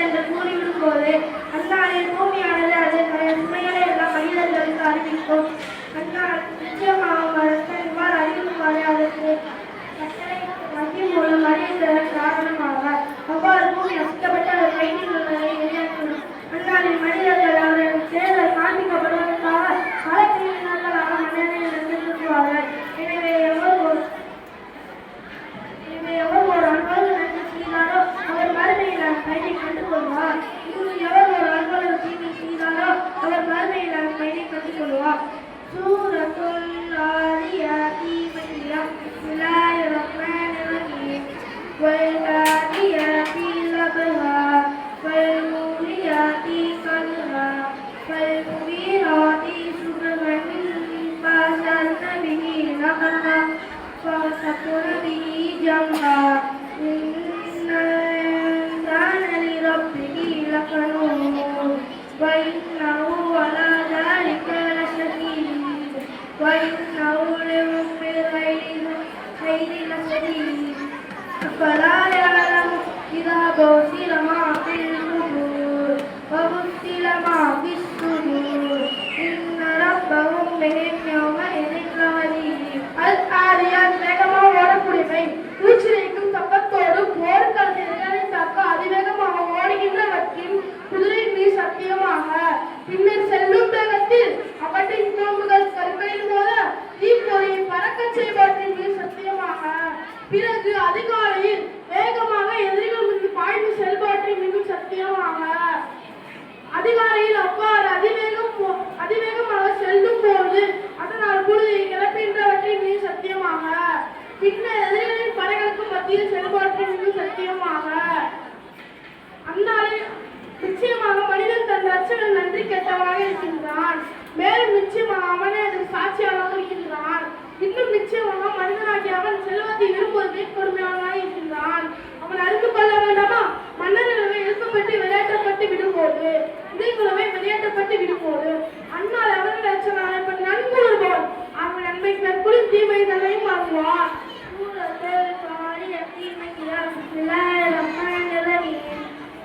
என்று கூறிவிடும் போது அந்நாளில் பூமியானது அதன் உண்மைகளை எல்லாம் மனிதர்களுக்கு அறிவிக்கும். அந்நாள் நிச்சயமாக மரத்தை இவ்வாறு அறிவிக்குமாறு அதற்கு والآتيات ضبحا فالموريات قدحا فالمغيرات صبحا فأثرن به نقعا فوسطن به جمعا أفلا يعلم إذا بوسل ما في القبور وبسل ما في الصدور إن ربهم بهم يومئذ لغني الآليات வேகமாக ஓடக்கூடியவை பூச்சிரைக்கும் தப்பத்தோடு போர்க்களத்தை தாக்க அதிவேகமாக ஓடுகின்றவற்றின் குதிரை மீ சத்தியமாக பின்னர் செல்லும் வேகத்தில் அவற்றின் குழம்புகள் கற்களின் போது தீப்பொறியை பறக்கச் செய்வற்றின் மீது சத்தியமாக பிறகு அதிகாலையில் வேகமாக எதிரிகள் மீது பாய்ந்து செயல்பாட்டை மிகவும் சத்தியமாக. அதிகாலையில் அவ்வாறு அதிவேகம் போ- அதிவேகமாக செல்லும் போது அதனால் புழுதியை கிளப்பின்றவற்றை மிக சத்தியமாக. பின்னர் எதிரிகளின் படைகளுக்கும் மத்தியில் செயல்பாட்டை மிகவும் சத்தியமாக. அந்நாளில் நிச்சயமாக மனிதன் தன் ரட்சகன் நன்றி கெட்டவனாக இருக்கின்றான். மேலும் நிச்சயமாக அவனே அதன் சாட்சியாக இருக்கின்றான். இன்னும் நிச்சயமாக மனிதனாகிய அவன் செல்வத்தை மேற்கொடுமையானாயிருந்தான் அவன் அறிந்து கொள்ள வேண்டாமா? மன்னரிடமே எழுப்பப்பட்டு விளையாட்டப்பட்டு விடும்போது இதைக்குலமே விளையாட்டப்பட்டு விடும்போது அன்னால் அவன் ரச்சனாக நன்கு ஒருவன் அவன் நன்மை தற்கொலை தீமை தலையும் மாற்றுவான்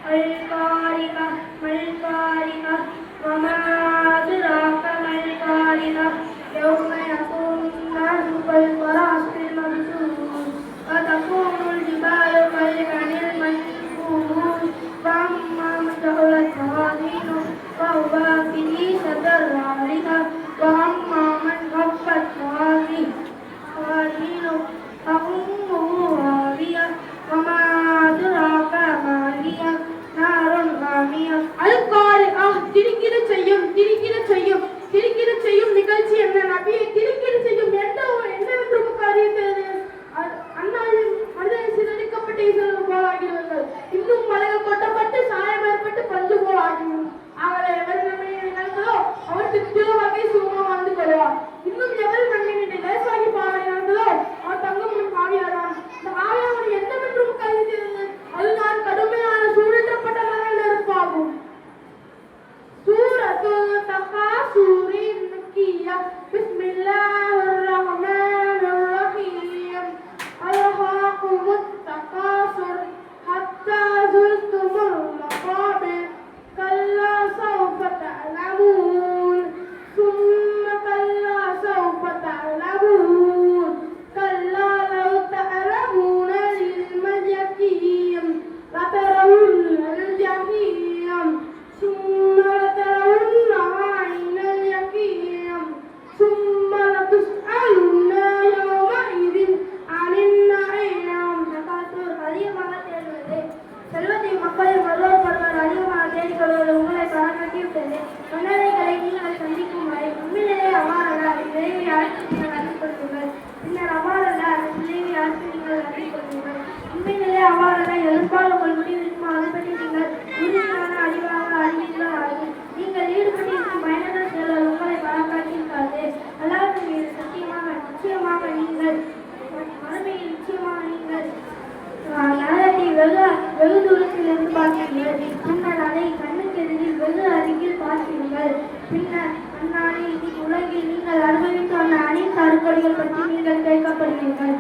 மல்காரிகா மல்காரிகா மமாதுராக மல்காரிகா யௌம யகூன் நாசு فأمه هاوية وما أدراك ما هي نار حامية القارئة تركي لتيم تركي لتيم பின்னர் அந்நாளில் உலகில் நீங்கள் அனுபவித்து வந்த அனைத்து அறுக்கொடிகள் பற்றி நீங்கள் கேட்கப்படுவீர்கள்.